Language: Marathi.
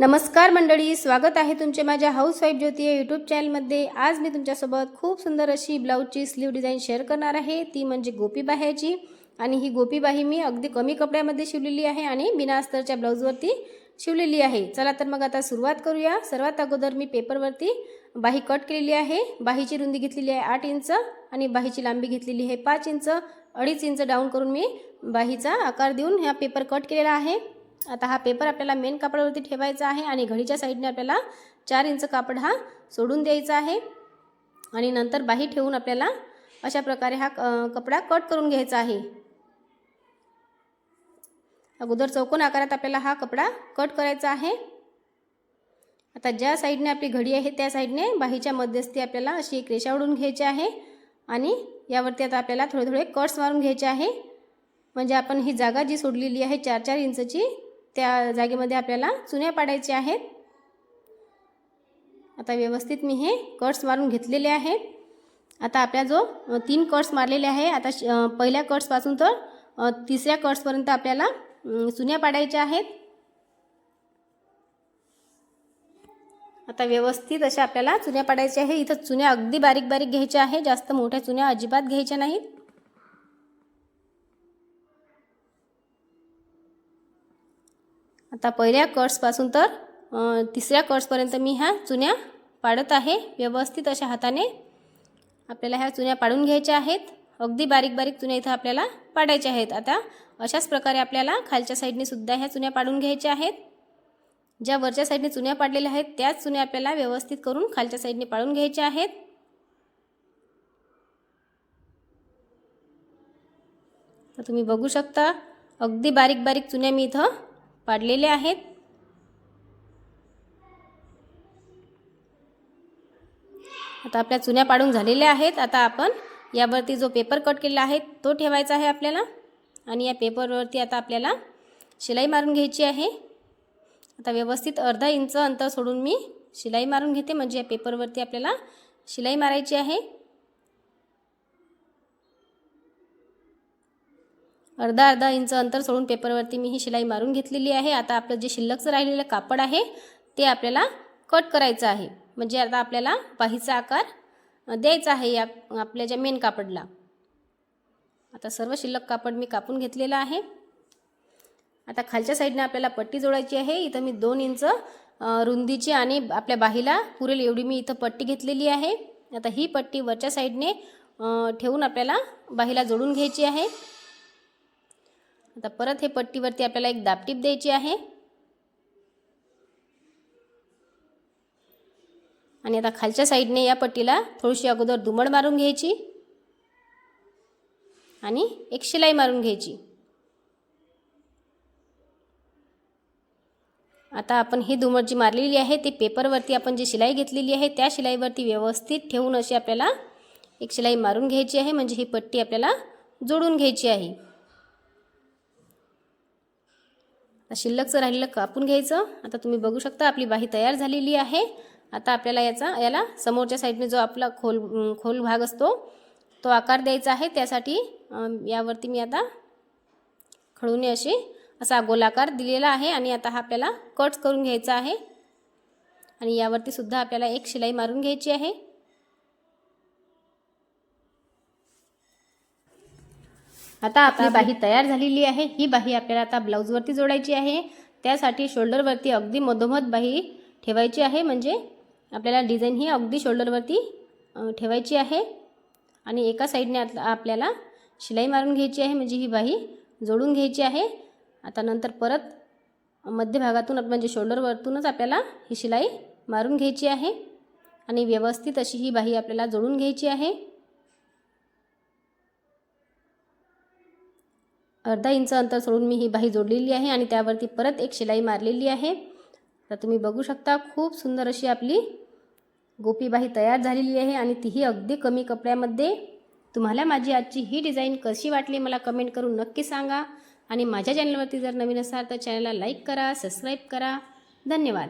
नमस्कार मंडळी स्वागत आहे तुमचे माझ्या हाऊसवाईफ ज्योती या यूट्यूब चॅनलमध्ये आज मी तुमच्यासोबत खूप सुंदर अशी ब्लाऊजची स्लीव डिझाईन शेअर करणार आहे. ती म्हणजे गोपीबाह्याची आणि ही गोपीबाही मी अगदी कमी कपड्यामध्ये शिवलेली आहे आणि बिना अस्तरच्या ब्लाऊजवरती शिवलेली आहे. चला तर मग आता सुरुवात करूया. सर्वात अगोदर मी पेपरवरती बाही कट केलेली आहे. बाहीची रुंदी घेतलेली आहे आठ इंच आणि बाहीची लांबी घेतलेली आहे पाच इंच. अडीच इंच डाऊन करून मी बाहीचा आकार देऊन ह्या पेपर कट केलेला आहे. आता हा पेपर आपल्याला मेन कापडावरती ठेवायचा आहे आणि घडीच्या साईडने आपल्याला चार इंच कापड हा सोडून द्यायचा आहे. आणि नंतर बाही ठेवून आपल्याला अशा प्रकारे हा कपडा कट करून घ्यायचा आहे. अगोदर चौकोन आकारात आपल्याला हा कपडा कट करायचा आहे. आता ज्या साईडने आपली घडी आहे त्या साईडने बाहीच्या मध्यस्थी आपल्याला अशी एक रेषा ओढून घ्यायची आहे. आणि यावरती आता आपल्याला थोडे थोडे कट्स मारून घ्यायचे आहे. म्हणजे आपण ही जागा जी सोडलेली आहे चार चार इंचची त्या जागेमध्ये आपल्याला चुन्या पाडायच्या आहेत. आता व्यवस्थित मी हे कट्स मारून घेतलेले आहेत. आता आपल्या जो तीन कट्स मारलेले आहे. आता श- पहिल्या कट्सपासून तर तिसऱ्या कट्सपर्यंत आपल्याला चुन्या पाडायच्या आहेत. आता व्यवस्थित अशा आपल्याला चुन्या पाडायच्या आहे इथं चुन्या अगदी बारीक बारीक घ्यायच्या आहे. जास्त मोठ्या चुन्या अजिबात घ्यायच्या नाहीत. आता पहिल्या कट्सपासून तर तिसऱ्या कट्सपर्यंत मी ह्या चुन्या पाडत आहे. व्यवस्थित अशा हाताने आपल्याला ह्या चुन्या पाडून घ्यायच्या आहेत. अगदी बारीक बारीक चुन्या इथं आपल्याला पाडायच्या आहेत. आता अशाच प्रकारे आपल्याला खालच्या साईडने सुद्धा ह्या चुन्या पाडून घ्यायच्या आहेत. ज्या वरच्या साईडने चुन्या पाडलेल्या आहेत त्याच चुन्या आपल्याला व्यवस्थित करून खालच्या साईडने पाडून घ्यायच्या आहेत. तर तुम्ही बघू शकता अगदी बारीक बारीक चुन्या मी इथं पाडलेले आहेत. आता आपल्या चुन्या पाडून झालेल्या आहेत. आता आपण यावरती जो पेपर कट केलेला आहे तो ठेवायचा आहे आपल्याला. आणि या पेपरवरती आता आपल्याला शिलाई मारून घ्यायची आहे. आता व्यवस्थित अर्धा इंच अंतर सोडून मी शिलाई मारून घेते. म्हणजे या पेपरवरती आपल्याला शिलाई मारायची आहे. अर्धा अर्धा इंच अंतर सोडून पेपरवरती मी ही शिलाई मारून घेतलेली आहे. आता आपलं जे शिल्लकचं राहिलेलं कापड आहे ते आपल्याला कट करायचं आहे. म्हणजे आता आपल्याला बाहीचा आकार द्यायचा आहे या आपल्या ज्या मेन कापडला. आता सर्व शिल्लक कापड मी कापून घेतलेलं आहे. आता खालच्या साईडने आपल्याला पट्टी जोडायची आहे. इथं मी दोन इंच रुंदीची आणि आपल्या बाहीला पुरेल एवढी मी इथं पट्टी घेतलेली आहे. आता ही पट्टी वरच्या साईडने ठेवून आपल्याला बाहीला जोडून घ्यायची आहे. आता परत हे पट्टीवरती आपल्याला एक दापटीप द्यायची आहे. आणि आता खालच्या साईडने या पट्टीला थोडीशी अगोदर दुमड मारून घ्यायची. आणि एक शिलाई मारून घ्यायची. आता आपण ही दुमड जी मारलेली आहे ती पेपरवरती आपण जी शिलाई घेतलेली आहे त्या शिलाईवरती व्यवस्थित ठेवून अशी आपल्याला एक शिलाई मारून घ्यायची आहे. म्हणजे ही पट्टी आपल्याला जोडून घ्यायची आहे आता शिल्लकचं राहिलेलं कापून घ्यायचं आता तुम्ही बघू शकता आपली बाही तयार झालेली आहे. आता आपल्याला याचा याला समोरच्या साईडने जो आपला खोल खोल भाग असतो तो आकार द्यायचा आहे. त्यासाठी यावरती मी आता खळूने अशी असा गोलाकार दिलेला आहे आणि आता हा आपल्याला कट करून घ्यायचा आहे. आणि यावरती सुद्धा आपल्याला एक शिलाई मारून घ्यायची आहे. आता आपली बाही तयार झालेली आहे. ही बाही आपल्याला आता ब्लाऊजवरती जोडायची आहे. त्यासाठी शोल्डरवरती अगदी मधोमध बाही ठेवायची आहे. म्हणजे आपल्याला डिझाईन ही अगदी शोल्डरवरती ठेवायची आहे. आणि एका साईडने आत- आपल्याला शिलाई मारून घ्यायची आहे. म्हणजे ही बाही जोडून घ्यायची आहे. आता नंतर परत मध्यभागातून म्हणजे शोल्डरवरतूनच आपल्याला ही शिलाई मारून घ्यायची आहे. आणि व्यवस्थित अशी ही बाही आपल्याला जोडून घ्यायची आहे. अर्धा इंच अंतर सोडून मी ही बाही जोडलेली आहे आणि त्यावरती परत एक शिलाई मारलेली आहे. तर तुम्ही बघू शकता खूप सुंदर अशी आपली गोपी बाही तयार झालेली आहे आणि तीही अगदी कमी कपड्यामध्ये. तुम्हाला माझी आजची ही डिझाईन कशी वाटली मला कमेंट करून नक्की सांगा. आणि माझ्या चॅनलवरती जर नवीन असाल तर चॅनलला लाईक करा सबस्क्राईब करा. धन्यवाद.